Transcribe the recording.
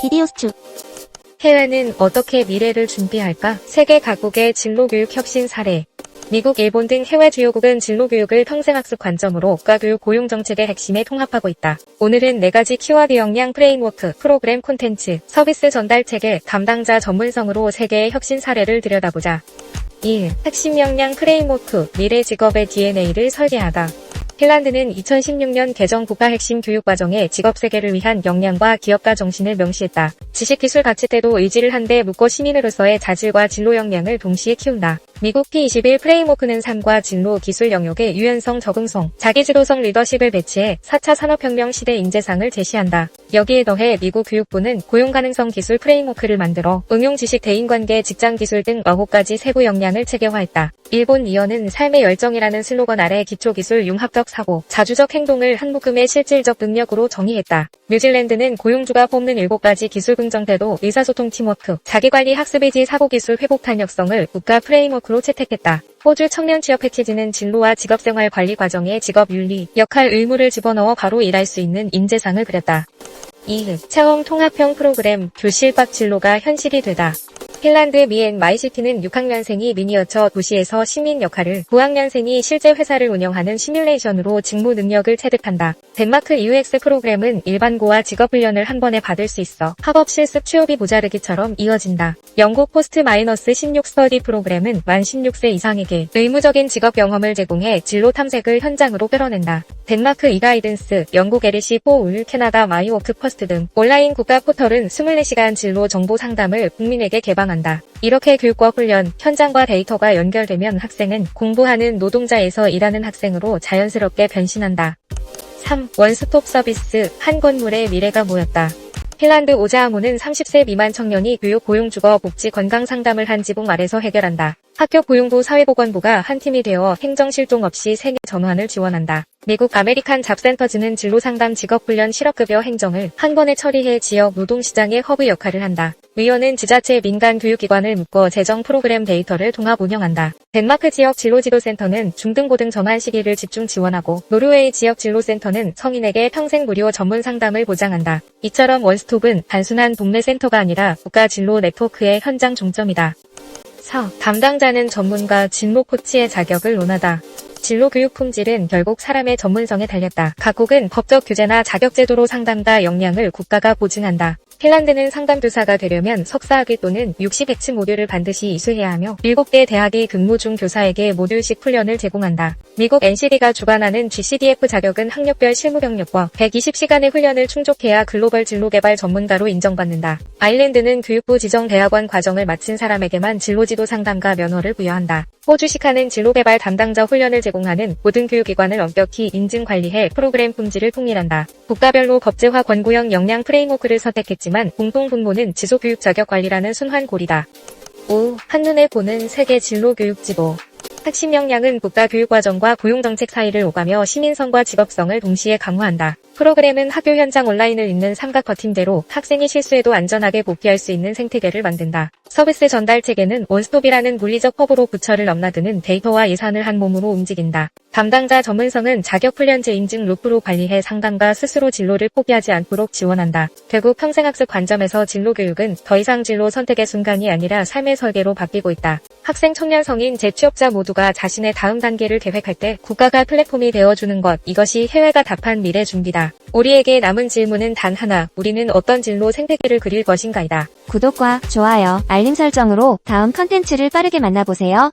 디디오스추. 해외는 어떻게 미래를 준비할까? 세계 각국의 진로교육 혁신 사례. 미국, 일본 등 해외 주요국은 진로교육을 평생학습 관점으로 국가교육 고용 정책의 핵심에 통합하고 있다. 오늘은 4가지 키워드 역량 프레임워크, 프로그램 콘텐츠, 서비스 전달 체계, 담당자 전문성으로 세계의 혁신 사례를 들여다보자. 1. 핵심 역량 프레임워크, 미래 직업의 DNA를 설계하다. 핀란드는 2016년 개정 국가 핵심 교육 과정에 직업 세계를 위한 역량과 기업가 정신을 명시했다. 지식기술 가치 때도 의지를 한데 묶어 시민으로서의 자질과 진로 역량을 동시에 키운다. 미국 P21 프레임워크는 삶과 진로 기술 영역의 유연성 적응성, 자기주도성 리더십을 배치해 4차 산업혁명 시대 인재상을 제시한다. 여기에 더해 미국 교육부는 고용 가능성 기술 프레임워크를 만들어 응용 지식 대인관계 직장 기술 등 9가지 세부 역량을 체계화했다. 일본 이어는 삶의 열정이라는 슬로건 아래 기초기술 융합적 사고, 자주적 행동을 한 묶음의 실질적 능력으로 정의했다. 뉴질랜드는 고용주가 뽑는 7가지 기술 긍정 태도, 의사소통 팀워크, 자기관리 학습의지 사고기술 회복 탄력성을 국가 프레임워크로 채택했다. 호주 청년 취업 패키지는 진로와 직업생활 관리 과정에 직업 윤리, 역할 의무를 집어넣어 바로 일할 수 있는 인재상을 그렸다. 2. 체험 통합형 프로그램 교실박 진로가 현실이 되다. 핀란드 미엔 마이시티는 6학년생이 미니어처 도시에서 시민 역할을, 9학년생이 실제 회사를 운영하는 시뮬레이션으로 직무 능력을 체득한다. 덴마크 UX 프로그램은 일반고와 직업훈련을 한 번에 받을 수 있어 학업 실습 취업이 모자르기처럼 이어진다. 영국 포스트 마이너스 16 스터디 프로그램은 만 16세 이상에게 의무적인 직업 경험을 제공해 진로 탐색을 현장으로 끌어낸다. 덴마크 이가이든스, 영국 에리시 포울, 캐나다 마이워크 퍼스트 등 온라인 국가 포털은 24시간 진로 정보 상담을 국민에게 개방 한다. 이렇게 교육과 훈련, 현장과 데이터가 연결되면 학생은 공부하는 노동자에서 일하는 학생으로 자연스럽게 변신한다. 3. 원스톱 서비스, 한 건물의 미래가 모였다. 핀란드 오자아모는 30세 미만 청년이 교육, 고용, 주거, 복지, 건강 상담을 한 지붕 아래서 해결한다. 학교 고용부 사회보건부가 한 팀이 되어 행정 실종 없이 생애 전환을 지원한다. 미국 아메리칸 잡센터즈는 진로상담 직업훈련 실업급여 행정을 한 번에 처리해 지역 노동시장의 허브 역할을 한다. 위원은 지자체 민간 교육기관을 묶어 재정 프로그램 데이터를 통합 운영한다. 덴마크 지역 진로지도센터는 중등고등 전환 시기를 집중 지원하고 노르웨이 지역 진로센터는 성인에게 평생 무료 전문 상담을 보장한다. 이처럼 원스톱은 단순한 동네 센터가 아니라 국가 진로 네트워크의 현장 중점이다. 4. 담당자는 전문가 진로 코치의 자격을 논하다. 진로 교육 품질은 결국 사람의 전문성에 달렸다. 각국은 법적 규제나 자격 제도로 상담가 역량을 국가가 보증한다. 핀란드는 상담교사가 되려면 석사학위 또는 60X 모듈을 반드시 이수해야 하며 7개 대학이 근무 중 교사에게 모듈식 훈련을 제공한다. 미국 NCD가 주관하는 GCDF 자격은 학력별 실무 경력과 120시간의 훈련을 충족해야 글로벌 진로개발 전문가로 인정받는다. 아일랜드는 교육부 지정 대학원 과정을 마친 사람에게만 진로지도 상담가 면허를 부여한다. 호주시카는 진로개발 담당자 훈련을 제공하는 모든 교육기관을 엄격히 인증 관리해 프로그램 품질을 통일한다. 국가별로 법제화 권고형 역량 프레임워크를 선택했지만 공통 분모는 지속교육 자격 관리라는 순환고리다. 5. 한눈에 보는 세계 진로교육 지도 핵심 역량은 국가 교육과정과 고용정책 사이를 오가며 시민성과 직업성을 동시에 강화한다. 프로그램은 학교 현장 온라인을 잇는 삼각 버팀대로 학생이 실수해도 안전하게 복귀할 수 있는 생태계를 만든다. 서비스 전달 체계는 원스톱이라는 물리적 허브로 부처를 넘나드는 데이터와 예산을 한 몸으로 움직인다. 담당자 전문성은 자격훈련제 인증 루프로 관리해 상담가 스스로 진로를 포기하지 않도록 지원한다. 결국 평생학습 관점에서 진로 교육은 더 이상 진로 선택의 순간이 아니라 삶의 설계로 바뀌고 있다. 학생, 청년, 성인, 재취업자 모두가 자신의 다음 단계를 계획할 때 국가가 플랫폼이 되어주는 것, 이것이 해외가 답한 미래 준비 다. 우리에게 남은 질문은 단 하나, 우리는 어떤 진로 생태계를 그릴 것인가이다. 구독과 좋아요, 알림 설정으로 다음 컨텐츠를 빠르게 만나보세요.